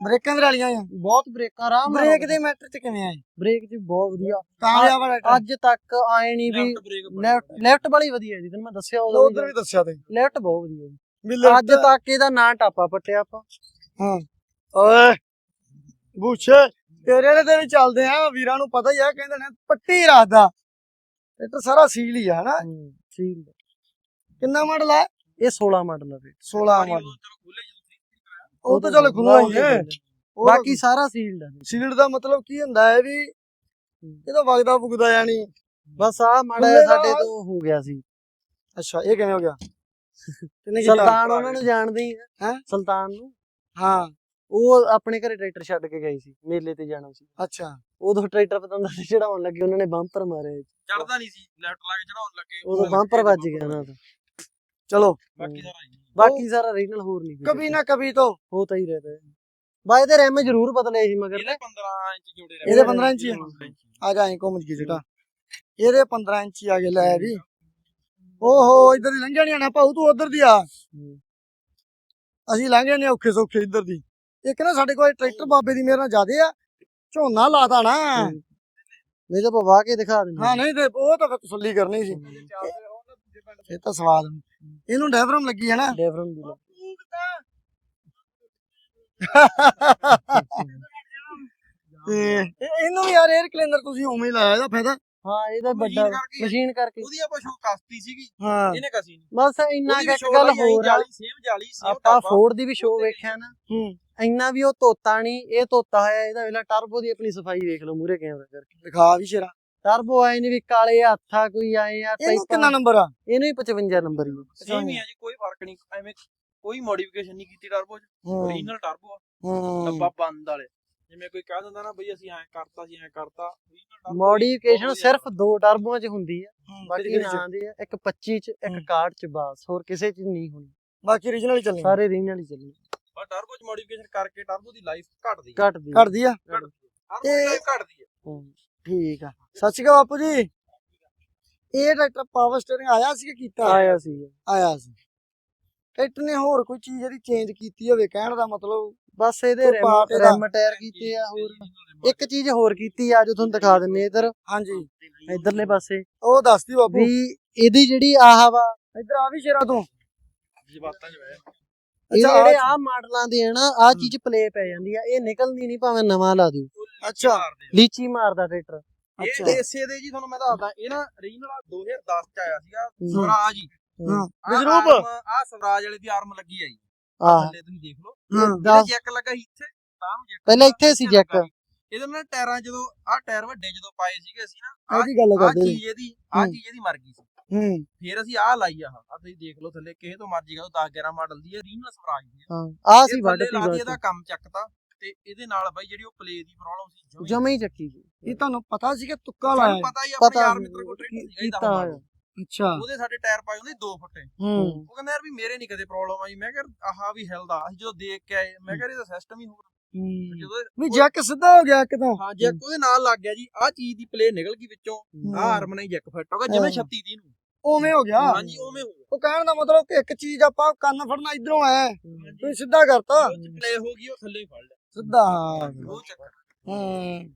ਬ੍ਰੇਕਾਂ ਵੀ ਰਲੀਆਂ ਆ। ਬਹੁਤ ਬ੍ਰੇਕਾਂ ਆਰਾਮ ਨਾਲ ਬ੍ਰੇਕ ਦੇ ਮੈਟਰ ਚ ਕਿਵੇਂ ਆਏ ਬ੍ਰੇਕ ਜੀ ਬਹੁਤ ਵਧੀਆ। ਕਾਮਯਾਬ ਆ ਅੱਜ ਤੱਕ ਆਏ ਨਹੀਂ ਵੀ ਲੈਫਟ ਲੈਫਟ ਵਾਲੀ ਵਧੀਆ ਜੀ ਤੈਨੂੰ ਮੈਂ ਦੱਸਿਆ ਉਧਰ ਵੀ ਦੱਸਿਆ ਤੇ। ਲੈਫਟ ਬਹੁਤ ਵਧੀਆ ਜੀ। ਅੱਜ ਤੱਕ ਇਹਦਾ ਨਾਂ ਟਾਪਾ ਪੱਟਿਆ ਆਪਾਂ। ਹਾਂ। ਓਏ। ਬੂਛੇ ਤੇਰੇ ਤੇ ਵੀ ਚੱਲਦੇ ਆ ਵੀਰਾਂ ਨੂੰ ਪਤਾ ਹੀ ਆ ਕਹਿੰਦੇ ਨੇ ਪੱਟੀ ਰੱਖਦਾ। ਇਹ ਤਾਂ ਸਾਰਾ ਸੀਲ ਹੀ ਆ ਹਨਾ? ਠੀਕ ਕਿੰਨਾ ਮਾਡਲ ਆ? ਇਹ 16 ਮਾਡਲ ਆ ਵੀਰੇ। 16 ਸਾਰੀ ਮਾਡਲ। ਉਹ ਤਾਂ ਚੱਲ ਖੁੱਲਾ ਹੀ ਹੈ ਬਾਕੀ ਸਾਰਾ ਸੀਲਡ ਆ ਸੀਲਡ ਦਾ ਮਤਲਬ ਕੀ ਹੁੰਦਾ ਹੈ ਵੀ ਇਹਦਾ ਵਗਦਾ ਵੁਗਦਾ ਜਾਂ ਨਹੀਂ ਬਸ ਆ ਮਾੜਾ ਸਾਡੇ ਤੋਂ ਹੋ ਗਿਆ ਸੀ। ਅੱਛਾ ਇਹ ਕਿਵੇਂ ਹੋ ਗਿਆ? ਸੁਲਤਾਨ ਉਹਨਾਂ ਨੂੰ ਜਾਣਦੇ ਹੀ ਹੈਂ? ਸੁਲਤਾਨ ਨੂੰ? ਹਾਂ। ਉਹ ਆਪਣੇ ਘਰੇ ਟਰੈਕਟਰ ਛੱਡ ਕੇ ਗਈ ਸੀ ਮੇਲੇ ਤੇ ਜਾਣਾ ਸੀ। ਅੱਛਾ। ਉਦੋਂ ਟਰੈਕਟਰ ਪਤੰਦਾ ਤੇ ਚੜਾਉਣ ਲੱਗੇ ਉਹਨਾਂ ਨੇ ਬੰਪਰ ਮਾਰੇ ਚੜਦਾ ਨਹੀਂ ਸੀ ਲੈਫਟ ਲਾ ਕੇ ਚੜਾਉਣ ਲੱਗੇ। ਉਦੋਂ ਬੰਪਰ ਵੱਜ ਗਿਆ ਉਹਨਾਂ ਦਾ। ਚਲੋ। ਬਾਕੀ ਸਾਰਾ ਬਾਕੀ ਸਾਰਾ ਰੀਜਨਲ ਹੋਰ ਨਹੀਂ। ਕਭੀ ਨਾ ਕਭੀ ਤੋਂ। ਹੋਤਾ ਹੀ ਰਹਤਾ ਬਾਈ ਦੇ ਰੈਮ ਜ਼ਰੂਰ ਬਦਲੇ ਸੀ ਮਗਰ ਇਹਦੇ 15 ਇੰਚ ਜੋੜੇ ਰਹੇ ਇਹਦੇ 15 ਇੰਚ ਆ। ਜਾ ਐਂ ਘੁੰਮ ਕੇ ਜਟਾ ਇਹਦੇ 15 ਇੰਚ ਆ ਗਏ ਲੈ ਵੀ। ਓਹੋ ਇਧਰ ਦੀ ਲੰਘਿਆ ਨਹੀਂ ਆਣਾ ਪਾਉ ਤੂੰ ਉਧਰ ਦੀ ਆ। ਅਸੀਂ ਲੰਘ ਨੇ ਔਖੇ ਸੌਖੇ ਇਧਰ ਦੀ। ਇੱਕ ਨਾ ਸਾਡੇ ਕੋਲ ਟਰੈਕਟਰ ਬਾਬੇ ਦੀ ਮੇਰੇ ਨਾਲ ਜ਼ਿਆਦੇ ਆ ਝੋਨਾ ਲਾਤਾ ਨਾ। ਨਹੀਂ ਤਾਂ ਪਵਾ ਕੇ ਦਿਖਾ ਦੇਣਾ ਹਾਂ। ਨਹੀਂ ਤੇ ਉਹ ਤਾਂ ਫਿਰ ਤਸੱਲੀ ਕਰਨੀ ਸੀ। ਇਹ ਤਾਂ ਸਵਾਦ ਇਹਨੂੰ ਡੈਵਰਮ ਲੱਗੀ ਹੈ ਨਾ। ਡੈਵਰਨ ਦੀ ਤੇ ਇਹਨੂੰ ਵੀ ਯਾਰ 에ਅਰ ਕਲੈਂਡਰ ਤੁਸੀਂ ਉਵੇਂ ਹੀ ਲਾਇਆ ਇਹਦਾ ਫਾਇਦਾ। ਹਾਂ ਇਹਦਾ ਵੱਡਾ ਮਸ਼ੀਨ ਕਰਕੇ। ਉਹਦੀ ਆਪਾਂ ਸ਼ੋ ਕਸਤੀ ਸੀਗੀ। ਹਾਂ। ਇਹਨੇ ਕਸੀ ਨਹੀਂ ਬਸ ਇੰਨਾ ਗੱਲ ਹੋਰ ਆ। ਸੇਮ ਜਾਲੀ ਸੇਮ ਆਪਾਂ ਫੋਰਡ ਦੀ ਵੀ ਸ਼ੋਅ ਵੇਖਿਆ ਨਾ। ਹੂੰ। ਇੰਨਾ ਵੀ ਉਹ ਤੋਤਾ ਨਹੀਂ ਇਹ ਤੋਤਾ ਹੋਇਆ ਇਹਦਾ ਵੇਲਾ ਟਰਬੋ ਦੀ ਆਪਣੀ ਸਫ਼ਾਈ ਵੇਖ ਲਓ ਮੂਰੇ ਕੈਮਰਾ ਕਰਕੇ। ਦਿਖਾ ਵੀ ਸ਼ੇਰਾ। ਟਰਬੋ ਆਏ ਨਹੀਂ ਵੀ ਕਾਲੇ ਹੱਥ ਆ ਕੋਈ ਆਏ ਆ ਇਹਨੂੰ ਕਿੰਨਾ ਨੰਬਰ ਆ? ਇਹਨੂੰ ਹੀ 55 ਨੰਬਰ ਹੀ ਆ। ਸੇਮ ਹੀ ਆ ਜੀ ਕੋਈ ਫ਼ਰਕ ਨਹੀਂ ਐਵੇਂ ਕੋਈ ਮੋਡੀਫਿਕੇਸ਼ਨ ਨਹੀਂ ਕੀਤੀ ਟਰਬੋ ਚ। ਹੂੰ। ਓਰੀਜਨਲ ਟਰਬੋ ਹੂੰ। ਡੱਬਾ ਬੰਦ ਵਾਲੇ। ਜਿਵੇਂ ਕੋਈ ਕਹਿ ਦਿੰਦਾ ਨਾ ਬਈ ਅਸੀਂ ਐਂ ਕਰਤਾ ਸੀ ਐਂ ਕਰਤਾ ਮੋਡੀਫਿਕੇਸ਼ਨ ਸਿਰਫ ਦੋ ਟਰਬੋਆਂ 'ਚ ਹੁੰਦੀ ਆ ਹੂੰ, ਬਾਕੀ ਨਾਂ ਦੇ ਆ ਇੱਕ 25 'ਚ ਇੱਕ ਹੂੰ। 61 'ਚ ਬਸ ਹੋਰ ਕਿਸੇ 'ਚ ਨਹੀਂ ਹੋਣੀ। ਬਾਕੀ origignal ਹੀ ਚੱਲਣੀ। ਸਾਰੇ ਰੀਨਲ ਹੀ ਚੱਲਣੇ। ਪਰ ਟਰਬੋ ਚ ਮੋਡੀਫਿਕੇਸ਼ਨ ਕਰਕੇ ਟਰਬੋ ਦੀ ਲਾਈਫ ਘਟਦੀ ਘਟਦੀ ਕਰਦੀ ਆ? ਟਰਬੋ ਤੇ- ਦੀ ਲਾਈਫ ਘਟਦੀ ਹੈ ਹੂੰ। ਠੀਕ ਆ। ਸਤਿ ਸ਼੍ਰੀ ਅਕਾਲ ਬਾਪੂ ਜੀ। ਇਹ ਟਰੈਕਟਰ ਪਾਵਰ ਸਟੀਅਰਿੰਗ ਆਇਆ ਸੀ ਕਿ ਕੀਤਾ? ਆਇਆ ਸੀ। ਆਇਆ ਸੀ। ਟਰੈਕਟਰ ਨੇ ਹੋਰ ਕੋਈ ਚੀਜ਼ ਜਿਹੜੀ ਚੇਂਜ ਕੀਤੀ ਹੋਵੇ ਕਹਿਣ ਦਾ ਮਤਲਬ ਬਸ ਇਹਦੇ ਕੋਈ ਰਿਮ part ਇਹਦਾ- ਰਿਮ ਟਾਇਰ ਕੀਤੇ ਆ ਹੋਰ ਇੱਕ ਚੀਜ਼ ਹੋਰ ਕੀਤੀ ਆ ਜੋ ਤੁਹਾਨੂੰ ਦਿਖਾ ਦਿੰਨੇ ਇਧਰ। ਹਾਂਜੀ। ਇਧਰਲੇ ਪਾਸੇ। ਉਹ ਦੱਸਦੀ ਬਾਪੂ। ਵੀ ਇਹਦੀ ਜਿਹੜੀ ਆਹ ਵਾ ਇੱਧਰ ਆ ਵੀ ਸ਼ੇਰਾ ਤੂੰ। ਜਵਾਤਾਂ ਚ ਬਹਿ ਜਿਹੜੇ ਆ ਮਾਡਲਾਂ ਦੇ ਆ ਨਾ ਆ ਚੀਜ਼ ਪਲੇ ਪੈ ਜਾਂਦੀ ਆ ਇਹ ਨਿਕਲਦੀ ਨਹੀਂ ਭਾਵੇਂ ਨਵਾਂ ਲਾ ਦਿਓ। ਅੱਛਾ। ਲੀਚੀ ਮਾਰਦਾ ਟਰੈਕਟਰ ਅੱਛਾ। ਇਹ ਇਸੇ ਦੇ ਜੀ ਤੁਹਾਨੂੰ ਮੈਂ ਦੱਸਦਾ ਇਹ ਨਾ ਰੀਜਨਲ 2010 ਚ ਆਇਆ ਸੀਗਾ। ਸਵਰਾਜ ਹੀ। ਹਾਂ arm- ਆਹ ਸਵਰਾਜ ਵਾਲੇ ਦੀ ਆਰਮ ਲੱਗੀ ਆ ਜੀ। ਆਹ ਥੱਲੇ ਤੁਸੀਂ ਦੇਖ ਲਓ। ਹਾਂ ਇਹਦਾ ਦਸ। ਜੈਕ ਲੱਗਾ ਸੀ ਇੱਥੇ ਤਾਂ jack ਪਹਿਲਾਂ ਇੱਥੇ ਸੀ ਜੈਕ। ਇਹਦੇ ਨਾਲ ਟਾਇਰਾਂ ਜਦੋਂ ਆਹ ਟਾਇਰ ਵੱਡੇ ਜਦੋਂ ਪਾਏ ਸੀਗੇ ਅਸੀਂ ਨਾ ਆਹ ਆਹਦੀ ਗੱਲ ਕਰਦੇ ਚੀਜ਼ ਇਹਦੀ ਹੂੰ। ਚੀਜ਼ ਇਹਦੀ ਮਰ ਗਈ ਸੀ। ਹੂੰ। ਫਿਰ ਅਸੀਂ ਆਹ ਲਾਈ ਆਹ ਆਹ ਤੁਸੀਂ ਦੇਖ ਲਓ ਥੱਲੇ ਕਿਸੇ ਤੋਂ ਮਰਜ਼ੀ ਗਾ 10 11 ਮਾਡਲ ਦੀ ਹੈ ਰੀਜਨਲ ਸਵਰਾਜ ਦੀ ਹੈ ਹਾਂ ਆ ਸੀ ਵੱਡ ਲਾ ਦੀ ਇਹਦਾ ਕੰਮ ਚੱਕਤਾ ਤੇ ਇਹਦੇ ਨਾਲ ਬਾਈ ਜਿਹੜੀ ਉਹ ਪਲੇ ਦੀ ਪ੍ਰੋਬਲਮ ਸੀ ਜਮੀ ਹੀ ਚੱਕੀ ਗਈ। ਇਹ ਤੁਹਾਨੂੰ ਪਤਾ ਸੀ ਕਿ ਤੁੱਕਾ ਲਾਇਆ? ਪਤਾ ਹੀ ਆਪਣੇ ਯਾਰ ਮਿੱਤਰ ਕੋਲ ਟਰੈਕਟਰ ਸੀਗਾ ਇਹਦਾ। ਅੱਛਾ। ਉਹਦੇ ਸਾਡੇ ਟਾਇਰ ਪਾਏ ਹੁੰਦੇ 2 ਫੁੱਟੇ ਹੂੰ। ਉਹ ਕਹਿੰਦਾ ਯਾਰ ਵੀ ਮੇਰੇ ਨਹੀਂ ਕਦੇ ਪ੍ਰੋਬਲਮ ਆਈ। ਮੈਂ ਕਿਹਾ ਆਹ ਵੀ ਹਿਲਦਾ ਅਸੀਂ ਜਦੋਂ ਦੇਖ ਕੇ ਆਏ ਮੈਂ ਕਿਹਾ ਇਹਦਾ ਸਿਸਟਮ ਹੀ ਹੋਰ ਹੂੰ। ਜਦੋਂ ਵੀ ਜੈਕ ਸਿੱਧਾ ਹੋ ਗਿਆ ਕਿਤੋਂ ਹਾਂ ਜੇ ਉਹਦੇ ਨਾਲ ਲੱਗ ਗਿਆ ਜੀ। ਆਹ ਚੀਜ਼ ਦੀ ਪਲੇ ਨਿਕਲ ਗਈ ਵਿੱਚੋਂ। ਆਹ ਆਰਮ ਨਾਲ ਜੈਕ ਫਿੱਟ ਹੋ ਗਿਆ ਜਿਵੇਂ ਹਾਂ। 36 30 ਨੂੰ। ਉਵੇਂ ਹੋ ਗਿਆ। ਹਾਂਜੀ ਉਵੇਂ ਹੋ ਗਿਆ। ਉਹ ਕਹਿਣ ਦਾ ਮਤਲਬ ਕਿ ਇੱਕ ਚੀਜ਼ ਆਪਾਂ ਕੰਨ ਫੜਨਾ ਇਧਰੋਂ ਆਇਆ ਤੁਸੀਂ ਸਿੱਧਾ ਕਰਤਾ। ਪਲੇ ਹੋ ਗਈ ਉਹ ਥੱਲੇ ਹੀ ਫੜ ਲਿਆ। ਸਿੱਧਾ ਉਹ ਚੱਕਰ। ਹੂੰ।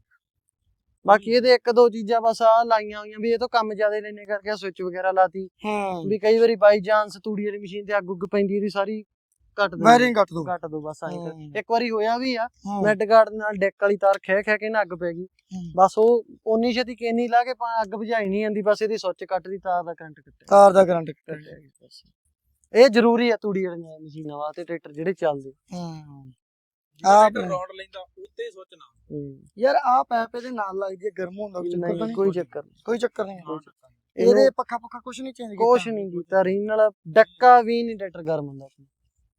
ਬਾਕੀ ਇਹਦੇ ਇੱਕ ਦੋ ਚੀਜ਼ਾਂ ਬਸ ਆ ਲਾਈਆਂ ਹੋਈਆਂ ਵੀ ਇਹ ਤੋਂ ਕੰਮ ਜ਼ਿਆਦਾ ਲੈਣੇ ਕਰਕੇ ਸਵਿਚ ਵਗੈਰਾ ਲਾਤੀ। ਹੂੰ। ਵੀ ਕਈ ਵਾਰੀ ਬਾਈ ਚਾਂਸ ਤੂੜੀ ਵਾਲੀ ਮਸ਼ੀਨ ਤੇ ਅੱਗ ਉੱਗ ਪੈਂਦੀ ਇਹਦੀ ਸਾਰੀ ਕੱਟ ਦੋ ਵਾਇਰਿੰਗ ਕੱਟ ਦੋ ਕੱਟ ਦੋ ਬਸ ਆਏ ਹੂੰ। ਇੱਕ ਵਾਰੀ ਹੋਇਆ ਵੀ ਆ। ਮੈਡ ਗਾਰਡ ਨਾਲ ਡੈਕ ਵਾਲੀ ਤਾਰ ਖਹਿ ਖਹਿ ਕੇ ਨਾ ਅੱਗ ਪੈ ਗਈ। ਬਸ ਉਹ ਉਨੀ ਛੇਤੀ ਕੇਨੀ ਲਾ ਕੇ ਅੱਗ ਬੁਝਾਈ ਨਹੀਂ ਜਾਂਦੀ ਬਸ ਇਹਦੀ ਸੁੱਚ ਕੱਟ ਦੀ ਤਾਰ ਦਾ ਕਰੰਟ ਕੱਟਿਆ ਤਾਰ ਦਾ ਕਰੰਟ ਕੱਟਿਆ ਬਸ। ਇਹ ਜ਼ਰੂਰੀ ਆ ਤੂੜੀ ਵਾਲੀਆਂ ਮਸ਼ੀਨਾਂ ਵਾਸਤੇ ਟਰੈਕਟਰ ਜਿਹੜੇ ਚੱਲਦੇ ਹੂੰ ਆਹ ਆਪ। ਰੌਂਡ ਲੈਂਦਾ ਉੱਤੇ ਸੋਚਣਾ। ਯਾਰ ਆ ਪੈਪ ਇਹਦੇ ਨਾਲ ਲੱਗਦੀ ਹੈ ਗਰਮ ਹੁੰਦਾ ਕੋਈ ਚੱਕਰ ਤਾਂ ਨਹੀਂ ਕੋਈ ਚੱਕਰ ਨਹੀਂ ਕੋਈ ਚੱਕਰ ਨਹੀਂ ਇਹਦੇ ਪੱਖਾ ਪੱਖਾ ਕੁਝ ਨਹੀਂ ਚੇਂਜ ਕੀਤਾ ਕੁਛ ਨਹੀਂ ਕੀਤਾ ਰੀਨਲ ਡੱਕਾ ਵੀ ਨਹੀਂ ਟਰੈਕਟਰ ਗਰਮ ਹੁੰਦਾ ਸੀ।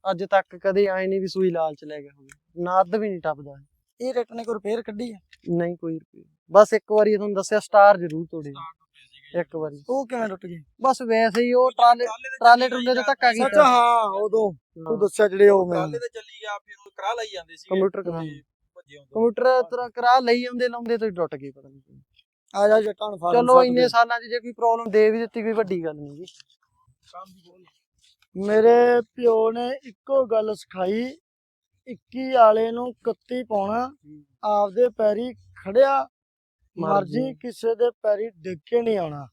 ਅੱਜ ਤੱਕ ਕਦੇ ਆਏ ਨਹੀਂ ਵੀ ਸੂਈ ਲਾਲ ਚ ਲੈ ਗਿਆ ਹੋਵੇ। ਨਾਦ ਵੀ ਨਹੀਂ ਟੱਪਦਾ ਇਹ। ਰੇਟ ਨੇ ਕੋਈ ਰਿਪੇਅਰ ਕੱਢੀ ਹੈ ਨਹੀਂ ਕੋਈ ਰੁਪਏ ਬਸ ਇੱਕ ਵਾਰੀ ਤੁਹਾਨੂੰ ਦੱਸਿਆ ਸਟਾਰ ਜ਼ਰੂਰ ਤੋੜੇ। ਇੱਕ ਵਾਰੀ। ਉਹ ਕਿਵੇਂ ਟੁੱਟ ਗਈ ਬਸ ਵੈਸੇ ਹੀ ਉਹ ਟਰਾਲੇ ਟਰਾਲੇ ਟਰੂਲੇ ਤੇ ਧੱਕਾ ਸੱਚ ਕੀਤਾ ਹਾਂ ਉਦੋਂ। ਤੂੰ ਦੱਸਿਆ ਜਿਹੜੇ ਉਹ ਮੈਂ ਟਰਾਲੇ ਤੇ ਚੱਲੀ ਗਿਆ ਫਿਰ ਉਹ ਕਰਾ ਲਈ ਜਾਂਦੇ ਸੀ ਕੰਪਿਊਟਰ ਕਰਾ ਕੰਪਿਊਟਰ ਤਰਾ ਕਰਾ ਲਈ ਆਉਂਦੇ ਲਾਉਂਦੇ ਤੋਂ ਟੁੱਟ ਗਈ ਪਤਾ ਨਹੀਂ ਆ ਜਾ ਜੱਟਾਂ ਨੂੰ ਫਾਰਮ ਚਲੋ ਇੰਨੇ ਸਾਲਾਂ 'ਚ ਜੇ ਕੋਈ ਪ੍ਰੋਬਲਮ ਦੇ ਵੀ ਦਿੱਤੀ ਕੋਈ ਵੱਡੀ ਗੱਲ ਨਹੀਂ ਜੀ ਕੰਮ ਦੀ ਬੋਲ ਮੇਰੇ ਪਿਓ ਨੇ ਇੱਕੋ ਗੱਲ ਸਿਖਾਈ 21 ਵਾਲੇ ਨੂੰ ਕੱਤੀ ਪਾਉਣਾ ਆਪਦੇ ਪੈਰੀ ਖੜਿਆ ਮਰਜ਼ੀ। ਕਿਸੇ ਦੇ ਪੈਰੀ ਡਿੱਗ ਕੇ ਨਹੀਂ ਆਉਣਾ।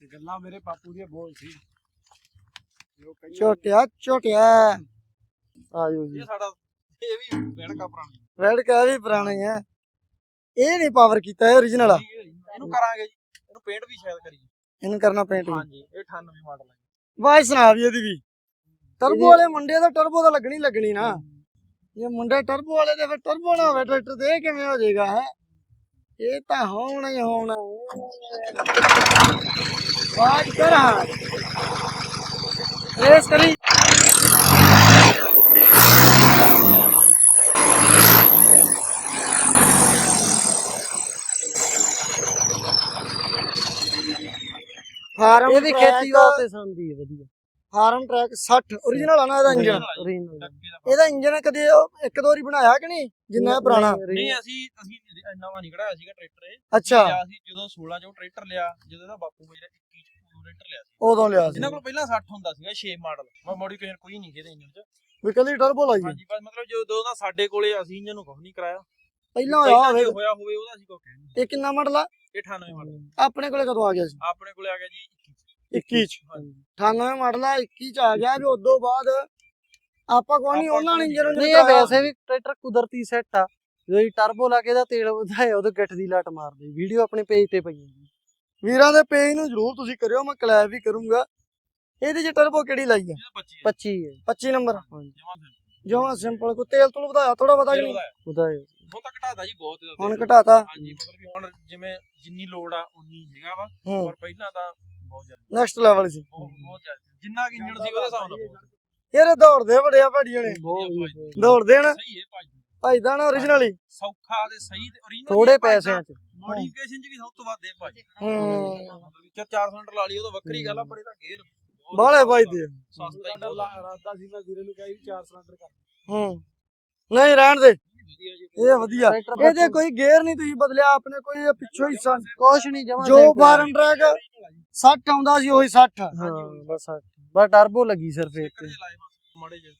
ਤੇ ਗੱਲਾਂ ਮੇਰੇ ਬਾਪੂ ਦੀਆਂ ਬੋਲ ਸੀ। ਝੋਟਿਆ ਝੋਟਿਆ। ਆਜੋ ਜੀ। ਇਹ ਸਾਡਾ ਇਹ ਵੀ ਬੈਣਕਾ ਪੁਰਾਣੀ ਵੀ ਇਹ ਨਹੀਂ ਪਾਵਰ ਕੀਤਾ ਇਹ origignal ਆ। ਇਹਨੂੰ ਕਰਾਂਗੇ ਜੀ। ਇਹਨੂੰ ਪੇਂਟ ਵੀ ਸ਼ਾਇਦ ਕਰੀਏ। ਇਹਨੂੰ ਕਰਨਾ ਪੇਂਟ ਹਾਂਜੀ ਇਹ 98 ਮਾਡਲ ਹੈ ਵਾਇਸ ਸੁਣਾ ਵੀ ਇਹਦੀ ਵੀ। ਟਰਬੋ ਵਾਲੇ ਮੁੰਡੇ ਦਾ ਟਰਬੋ ਤਾਂ ਲੱਗਣੀ ਲੱਗਣੀ ਨਾ। ਇਹ ਮੁੰਡੇ ਟਰਬੋ ਵਾਲੇ ਦੇ ਫਿਰ ਟਰਬੋ ਨਾ ਹੋਵੇ ਟਰੈਕਟਰ ਤੇ ਇਹ ਕਿਵੇਂ ਹੋ ਜਾਏਗਾ ਹੈ? ਇਹ ਤਾਂ ਹੋਣਾ ਹੀ ਹੋਣਾ। ਬਾਤ ਕਰ। ਰੇਸ ਕਰੀ ਫਾਰਮ ਇਹ ਵੀ ਖੇਤੀ ਵਾਸਤੇ ਸੰਦੀ ਹੈ ਵਧੀਆ। ਫਾਰਮ ਟਰੈਕ 60 origignal ਆ ਨਾ ਇਹਦਾ ਇੰਜਨ। ਇਹਦਾ ਇੰਜਨ ਕਦੇ ਉਹ ਇੱਕ ਦੋ ਵਾਰੀ ਬਣਾਇਆ ਕਿ ਨਹੀਂ? ਜਿੰਨਾ ਇਹ ਪੁਰਾਣਾ। ਨਹੀਂ, ਅਸੀਂ ਅਸੀਂ ਇੰਨਾ ਵਾ ਨਹੀਂ ਕਢਾਇਆ ਸੀਗਾ ਟਰੈਕਟਰ ਇਹ। ਅੱਛਾ। ਲਿਆ ਸੀ ਜਦੋਂ 16 ਚੋਂ ਟਰੈਕਟਰ ਲਿਆ ਜਦੋਂ ਇਹਦਾ ਬਾਪੂ ਮੇਰਾ 21 ਚ ਟਰੈਕਟਰ ਲਿਆ ਸੀ। ਉਦੋਂ ਲਿਆ ਸੀ। ਇਹਨਾਂ ਕੋਲ ਪਹਿਲਾਂ 60 ਹੁੰਦਾ ਸੀਗਾ 6 ਮਾਡਲ ਮੈਂ ਮੋਡੀਫਿਕੇਸ਼ਨ ਕੋਈ ਨਹੀਂ ਇਹਦੇ ਇੰਜਨ ਚ। ਵੀ ਕਦੀ ਟਰਬੋ ਲਾਈ ਹਾਂਜੀ ਬਸ ਮਤਲਬ ਜਦੋਂ ਦਾ ਸਾਡੇ ਕੋਲੇ ਅਸੀਂ ਇੰਜਨ ਨੂੰ ਕੁਝ ਨਹੀਂ ਕਰਾਇਆ। ਪਹਿਲਾਂ ਹੋਇਆ ਹੋਵੇ ਜੇ ਹੋਇਆ ਹੋਵੇ ਉਹਦਾ ਅਸੀਂ ਕੋਈ ਕਹਿ ਨਹੀਂ ਇਹ ਕਿੰਨਾ ਮਾਡਲ ਆ? 98 ਮਾਡਲ। ਆਪਣੇ ਕੋਲੇ ਕਦੋਂ ਆ ਗਿਆ ਸੀ? ਆਪਣੇ ਕੋਲੇ ਆ ਗਿਆ ਜੀ 21 ਚ। 98 ਮਾਡਲ ਆ 21 ਚ ਆ ਗਿਆ ਵੀ ਉਦੋਂ ਬਾਅਦ ਆਪਾਂ ਕੋਈ ਨਹੀਂ ਉਹਨਾਂ ਨੇ। ਇੰਜਨ ਨਹੀਂ ਵੈਸੇ ਵੀ ਟਰੈਕਟਰ ਕੁਦਰਤੀ ਸੈੱਟ ਆ। ਜਦੋਂ ਟਰਬੋ ਲਾ ਕੇ ਇਹਦਾ ਤੇਲ ਵਧਾਇਆ ਉਹਦੇ ਗਿੱਠ ਦੀ ਲੱਟ ਮਾਰਦੇ। ਵੀਡੀਓ ਆਪਣੇ ਪੇਜ ਤੇ ਪਈ ਹੈ ਵੀਰਾਂ ਦੇ ਪੇਜ ਨੂੰ ਜਰੂਰ ਤੁਸੀਂ ਕਰਿਓ ਮੈਂ ਕਲੈਬ ਵੀ ਕਰੂੰਗਾ। ਇਹਦੇ ਚ ਟਰਬੋ ਕਿਹੜੀ ਲਾਈ ਆ? ਇਹਦਾ 25 25 ਹੈ। 25 ਨੰਬਰ ਹਾਂਜੀ। ਜਮਾ ਸਿੰਪਲ ਕੋ ਤੇਲ ਤੁਲ ਵਧਾਇਆ ਥੋੜਾ ਵਧਾ ਕਿ ਨਹੀਂ? ਵਧਾਇਆ। ਹੁਣ ਤਾਂ ਘਟਾਦਾ ਜੀ ਬਹੁਤ ਇਹਦਾ ਹੁਣ। ਘਟਾਤਾ। ਹਾਂਜੀ ਮਤਲਬ ਹੁਣ ਜਿਵੇਂ ਜਿੰਨੀ ਲੋੜ ਆ ਉਨੀ ਹੈਗਾ ਵਾ। ਹੂੰ। ਪਰ ਪਹਿਲਾਂ ਤਾਂ ਬਹੁਤ ਜ਼ਿਆਦਾ। ਨੈਕਸਟ ਲੈਵਲ ਸੀ। ਬਹੁਤ ਜ਼ਿਆਦਾ। ਜਿੰਨਾ ਕਿ ਇੰਜਨ ਸੀ ਉਹਦੇ ਹਿਸਾਬ ਨਾਲ। ਯਾਰ ਦੌੜਦੇ ਬੜੇ ਆ ਵਧੀਆ। ਦੌੜਦੇ ਨਾ ਸਹੀ ਹੈ ਭਾਜੀ। ਭਾਈਦਾ ਨਾ originally ਸੌਖਾ ਤੇ ਸਹੀ ਤੇ original ਥੋੜੇ ਪੈਸਿਆਂ ਚ। ਮੋਡੀਫਿਕੇਸ਼ਨ ਚ ਵੀ ਸਭ ਤੋਂ ਵੱਧ ਹੈ ਭਾਜੀ। ਹੂੰ। ਕਿ 4 ਸਿਲੰਡਰ ਲਾ ਲਈ ਉਹ ਤਾਂ ਵੱਖਰੀ ਗੱਲ ਆ ਪਰ ਇਹਦਾ ਗੇਅਰ ਬਹੁਤ ਬਾਹਲੇ ਭਾਈਦੇ ਸਸਤਾ ਹੀ ਸਾਡਾ ਬਹੁਤ ਲਾ- ਇਰਾਦਾ ਸੀ ਮੈਂ ਵੀਰੇ ਨੂੰ ਕਿਹਾ ਵੀ 4 ਸਿਲੰਡਰ ਕਰ। ਹੂੰ। ਨਹੀਂ ਰਹਿਣ ਦੇ। ਇਹ ਵਧੀਆ। ਇਹਦੇ ਕੋਈ ਗੇਅਰ ਨਹੀਂ ਤੁਸੀਂ ਬਦਲਿਆ ਆਪਣੇ ਕੋਈ ਪਿੱਛੋਂ ਹੀ ਸਨ ਕੁਛ ਨਹੀਂ ਜਮਾ ਜੋ ਫਾਰਮ ਟਰੈਕ 60 ਆਉਂਦਾ ਸੀ ਉਹੀ 60 ਹਾਂ ਬਸ ਬਸ ਟਰਬੋ ਲੱਗੀ ਸਿਰਫ ਇੱਕ। ਮਾੜੇ ਜਿਹੇ।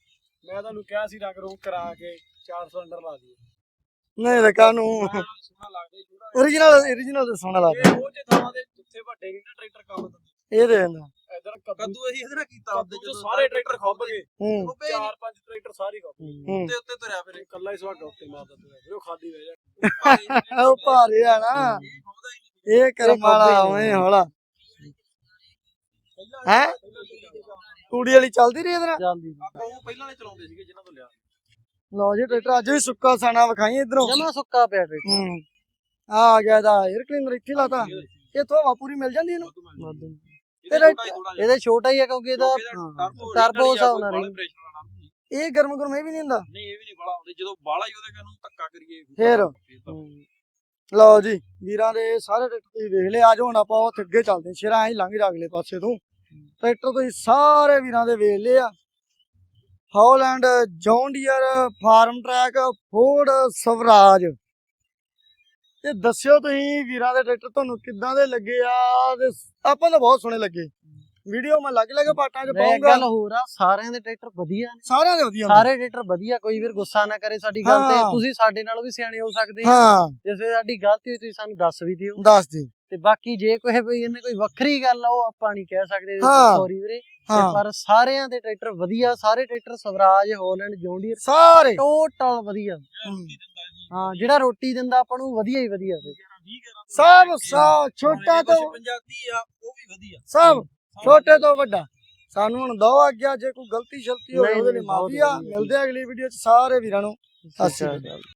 ਮੈਂ ਤੁਹਾਨੂੰ ਕਿਹਾ ਸੀ ਰੰਗ ਰੂੰਗ ਕਰਾ ਕੇ 4 ਸਿਲੰਡਰ ਲਾ ਦਿਓ। ਨਹੀਂ ਤਾਂ ਕਾਨੂੰ origignal origignal ਤੇ ਸੋਹਣਾ ਲੱਗਦਾ। ਇਹ ਉਹ ਜੇ ਥਾਂ ਦੇ ਜਿੱਥੇ ਵੱਡੇ ਨਹੀਂ ਨਾ ਟਰੈਕਟਰ ਕੰਮ ਦਿੰਦੇ। ਇਹ ਦੇ ਦਿੰਦਾ ਇਧਰ ਕੱਦੂ ਕੱਦੂ ਅਸੀਂ ਇਹਦੇ ਨਾਲ ਕੀਤਾ ਕੱਦੂ ਚ ਸਾਰੇ ਟਰੈਕਟਰ ਖੁੱਬ ਗਏ। ਚਾਰ ਪੰਜ ਟਰੈਕਟਰ ਸਾਰੇ ਖੁੱਬ ਗਏ। ਉੱਤੇ ਉੱਤੇ ਤੁਰਿਆ ਫਿਰ ਇਹ ਕੱਲਾ ਹੀ ਸਵਾਗਾ ਉੱਤੇ ਮਾਰ ਦਿੰਦੇ ਫਿਰ ਉਹ ਖਾਲੀ ਰਹਿ ਜਾ। ਉਹ ਭਾਰੇ ਆ ਨਾ। ਇਹ ਇਹ ਕਰਮ ਵਾਲਾ ਉਵੇਂ ਹੌਲਾ। ਹੈ? ਕੁੜੀ ਵਾਲੀ ਚੱਲਦੀ ਰਹੀ ਇਹਦੇ ਨਾਲ? ਚੱਲਦੀ ਉਹ ਪਹਿਲਾਂ ਨੇ ਚਲਾਉਂਦੇ ਸੀਗੇ ਜਿਨ੍ਹਾਂ ਤੋਂ ਲਿਆ। ਲਓ ਜੀ ਟਰੈਕਟਰ ਅੱਜ ਵੀ ਸੁੱਕਾ ਸਾਣਾ ਵਿਖਾਈ ਇਧਰੋਂ। ਜਮਾ ਸੁੱਕਾ ਪਿਆ ਟਰੈਕਟਰ। ਹੂੰ। ਆ ਗਿਆ ਦਾ 에ਅਰ ਕਲੀਨਰ ਇੱਥੇ ਲਾਤਾ। ਇਥੋਂ ਹਵਾ ਪੂਰੀ ਮਿਲ ਜਾਂਦੀ ਇਹਨੂੰ? ਇਹਦੇ ਛੋਟਾ ਹੀ ਹੀ ਕਿਉਂਕਿ ਇਹਦਾ ਟਰਬੋ ਹਿਸਾਬ ਨਾਲ ਰਹੀ। ਇਹ ਗਰਮ ਗਰਮ ਇਹ ਵੀ ਨਹੀਂ ਹੁੰਦਾ? ਨਹੀਂ ਇਹ ਵੀ ਨਹੀਂ ਬੜਾ ਹੁੰਦੇ ਜਦੋਂ ਬਾਲਾ ਹੀ ਉਹਦੇ ਕਾਨੂੰ ਧੱਕਾ ਕਰੀਏ ਫੇਰ? ਲਓ ਜੀ ਵੀਰਾਂ ਦੇ ਸਾਰੇ ਟਰੈਕਟਰ ਤੁਸੀਂ ਵੇਖ ਲਏ। ਅੱਜ ਹੁਣ ਆਪਾਂ ਉੱਥੇ ਅੱਗੇ ਚੱਲਦੇ ਸ਼ੇਰਾਂ ਐਂ ਲੰਘ ਜਾ ਅਗਲੇ ਪਾਸੇ ਤੋਂ। ਟਰੈਕਟਰ ਤੁਸੀਂ ਸਾਰੇ ਵੀਰਾਂ ਦੇ ਵੇਖ ਲਏ ਆ। Holland John Deere Farmtrac Ford Swaraj ਤੇ ਦੱਸਿਓ ਤੁਸੀਂ ਵੀਰਾਂ ਦੇ ਟਰੈਕਟਰ ਤੁਹਾਨੂੰ ਕਿੱਦਾਂ ਦੇ ਲੱਗੇ ਆ ਤੇ ਆਪਾਂ ਤਾਂ ਬਹੁਤ ਸੋਹਣੇ ਲੱਗੇ। ਵੀਡੀਓ ਮੈਂ ਲੱਗ ਲੱਗ ਪਾਟਾਂ 'ਚ ਪਾਉਂਗਾ। ਗੱਲ ਹੋਰ ਆ ਸਾਰਿਆਂ ਦੇ ਟਰੈਕਟਰ ਵਧੀਆ ਨੇ। ਸਾਰਿਆਂ ਦੇ ਵਧੀਆ। ਸਾਰੇ ਟਰੈਕਟਰ ਵਧੀਆ ਕੋਈ ਵੀਰ ਗੁੱਸਾ ਨਾ ਕਰੇ ਸਾਡੀ ਗੱਲ ਤੇ। ਤੁਸੀਂ ਸਾਡੇ ਨਾਲੋਂ ਵੀ ਸਿਆਣੇ ਹੋ ਸਕਦੇ ਹਾਂ। ਜੇ ਸਾਡੀ ਗਲਤੀ ਹੋਈ ਤੁਸੀਂ ਸਾਨੂੰ ਦੱਸ ਵੀ ਦਿਓ। ਦੱਸ ਦੀ ਤੇ ਬਾਕੀ ਜੇ ਕੋਈ ਵੀ ਇਹਨੇ ਕੋਈ ਵੱਖਰੀ ਗੱਲ ਆ ਉਹ ਆਪਾਂ ਨਹੀਂ ਕਹਿ ਸਕਦੇ। ਸੌਰੀ ਵੀਰੇ। ਪਰ ਸਾਰਿਆਂ ਦੇ ਟਰੈਕਟਰ ਵਧੀਆ ਸਾਰੇ tractor Swaraj Holland John Deere ਸਾਰੇ। ਟੋਟਲ ਵਧੀਆ। ਹਾਂ ਜਿਹੜਾ ਰੋਟੀ ਦਿੰਦਾ ਆਪਾਂ ਨੂੰ ਵਧੀਆ ਹੀ ਵਧੀਆ ਤੇ ਸਭ ਸਭ ਛੋਟਾ ਤੋਂ ਪੰਜਾਬੀ ਆ ਉਹ ਵੀ ਵਧੀਆ। ਸਭ ਛੋਟੇ ਤੋਂ ਵੱਡਾ। ਸਾਨੂੰ ਹੁਣ ਦੋ ਆਗਿਆ ਜੇ ਕੋਈ ਗਲਤੀ ਸ਼ਲਤੀ ਹੋਵੇ ਉਹਦੇ ਲਈ ਮਾਫੀ ਆ। ਮਿਲਦੇ ਆ ਅਗਲੀ ਵੀਡੀਓ ਚ ਸਾਰੇ ਵੀਰਾਂ ਨੂੰ। ਸਤਿ ਸ਼੍ਰੀ ਅਕਾਲ।